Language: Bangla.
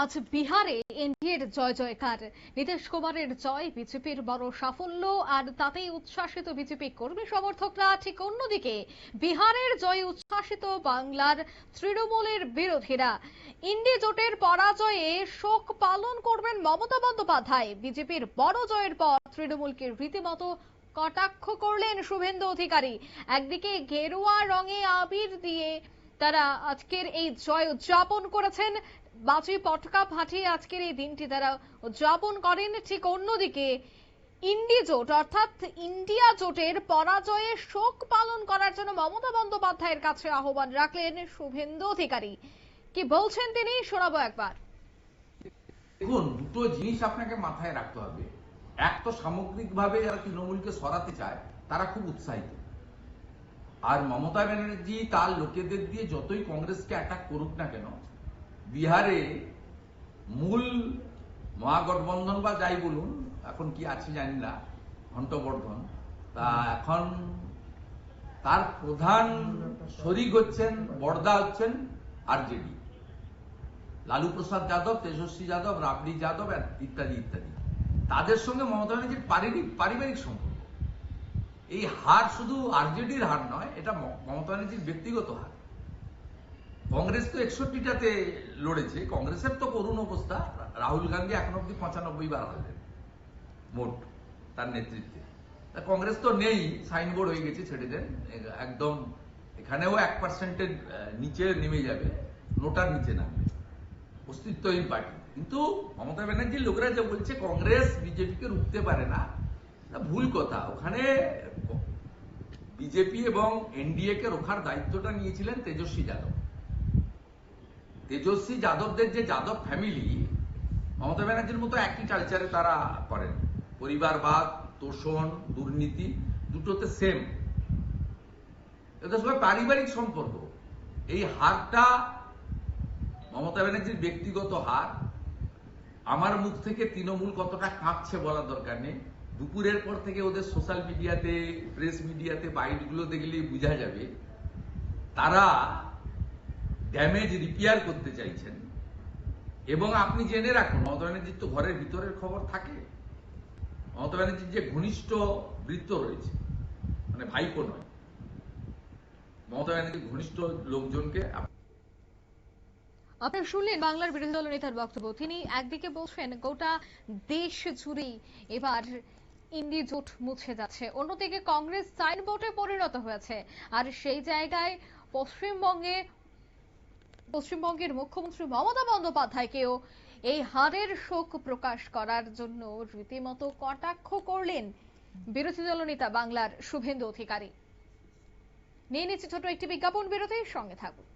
আজ বিহারে এনডিএর জয় জয়কার। নীতিশ কুমারের জয় বিজেপির বড় সাফল্য, আর তাতেই উচ্ছ্বাসিত বিজেপি কর্মী সমর্থকরা ঠিক অন্যদিকে। বিহারের জয়ে উচ্ছ্বাসিত বাংলার তৃণমূলের বিরোধীরা। ইন্ডি জোটের পরাজয়ে শোক পালন করবেন মমতা বন্দ্যোপাধ্যায়। বিজেপির বড় জয়ের পর তৃণমূলকে রীতিমতো কটাক্ষ করলেন শুভেন্দু অধিকারী। একদিকে গেরুয়া রঙে আবির দিয়ে তারা আজকের এই জয় উদযাপন করেছেন বাজি পটকা ফাটিয়ে আজকের এই দিনটি। তারা উদযাপন করেন ঠিক অন্যদিকে। ইন্ডি জোট, অর্থাৎ ইন্ডিয়া জোটের পরাজয়ে শোক পালন করার জন্য মমতা বন্দ্যোপাধ্যায়ের কাছে আহ্বান রাখলেন শুভেন্দু অধিকারী। কি বলছেন তিনি? শোনাবো একবার। দেখুন, দুটো জিনিস আপনাকে মাথায় রাখতে হবে। এক তো সামগ্রিকভাবে যারা তৃণমূলকে সরাতে চায়, তারা খুব উৎসাহিত। আর মমতা ব্যানার্জি তার লোকেদের দিয়ে যতই কংগ্রেসকে অ্যাটাক করুক না কেন বিহারে মূল মহাগঠবন্ধন বা যাই বলুন, এখন কি আছে জানি না, ঘণ্টবর্ধন। তা এখন তার প্রধান শরিক হচ্ছেন বর্দা হচ্ছেন আরজেডি। লালু প্রসাদ যাদব, তেজস্বী যাদব, রাবড়ি যাদব ইত্যাদি ইত্যাদি। তাদের সঙ্গে মমতা ব্যানার্জির পারিবারিক পারিবারিক সম্পর্ক। এই হার শুধু আরজেডির হার নয়, এটা মমতা ব্যানার্জির ব্যক্তিগত হার। কংগ্রেস তো একষট্টিটাতে লড়েছে, কংগ্রেসের তো করুণ অবস্থা। রাহুল গান্ধী এখন অব্দি পঁচানব্বই বার হলেন মোট তার নেতৃত্বে। তা কংগ্রেস তো নেই, সাইনবোর্ড হয়ে গেছে ছেড়ে দেন। একদম এখানেও এক পার্সেন্টের নিচে নেমে যাবে, নোটার নিচে নামবে। অস্তিত্বহীন পার্টি। কিন্তু মমতা ব্যানার্জির লোকেরা যে বলছে, কংগ্রেস বিজেপিকে রুখতে পারে না। ভুল কথা। ওখানে বিজেপি এবং এনডিএ কে রোখার দায়িত্বটা নিয়েছিলেন তেজস্বী যাদব। তেজস্বী যাদবদের যে যাদব ফ্যামিলি মমতা ব্যানার্জির মতো একই কালচারে তারা করেন। পরিবারবাদ, তোষণ, দুর্নীতি, দুটোতে সেম এদের সঙ্গে পারিবারিক সম্পর্ক। এই হারটা মমতা ব্যানার্জির ব্যক্তিগত হার। আমার মুখ থেকে তৃণমূল কতটা কাঁপছে বলার দরকার নেই। দুপুরের পর থেকে ওদের সোশ্যাল মিডিয়াতে প্রেস মিডিয়াতে বাইটগুলো দেখলেই বোঝা যাবে। তারা ড্যামেজ রিপেয়ার করতে চাইছেন। এবং আপনি জেনে রাখুন মমতা ব্যানার্জির তো ঘরের ভিতরের খবর থাকে। মমতা ব্যানার্জির যে ঘনিষ্ঠ বৃত্ত রয়েছে মানে ভাইপো নয় মমতা ব্যানার্জির ঘনিষ্ঠ লোকজনকে আপনারা শুনলেন বাংলার বিরোধী দল নেতার বক্তব্য। তিনি একদিকে বলছেন, গোটা দেশ জুড়েই এবার ইন্ডি জোট মুছে যাচ্ছে। অন্যদিকে কংগ্রেস সাইনবোর্ডে পরিণত হয়েছে। আর সেই জায়গায় পশ্চিমবঙ্গে পশ্চিমবঙ্গের মুখ্যমন্ত্রী মমতা বন্দ্যোপাধ্যায়কেও এই হারের শোক প্রকাশ করার জন্য রীতিমতো কটাক্ষ করলেন বিরোধী দলনেতা বাংলার শুভেন্দু অধিকারী। নিয়ে নিচ্ছে ছোট একটি বিজ্ঞাপন বিরতির সঙ্গে থাকুন।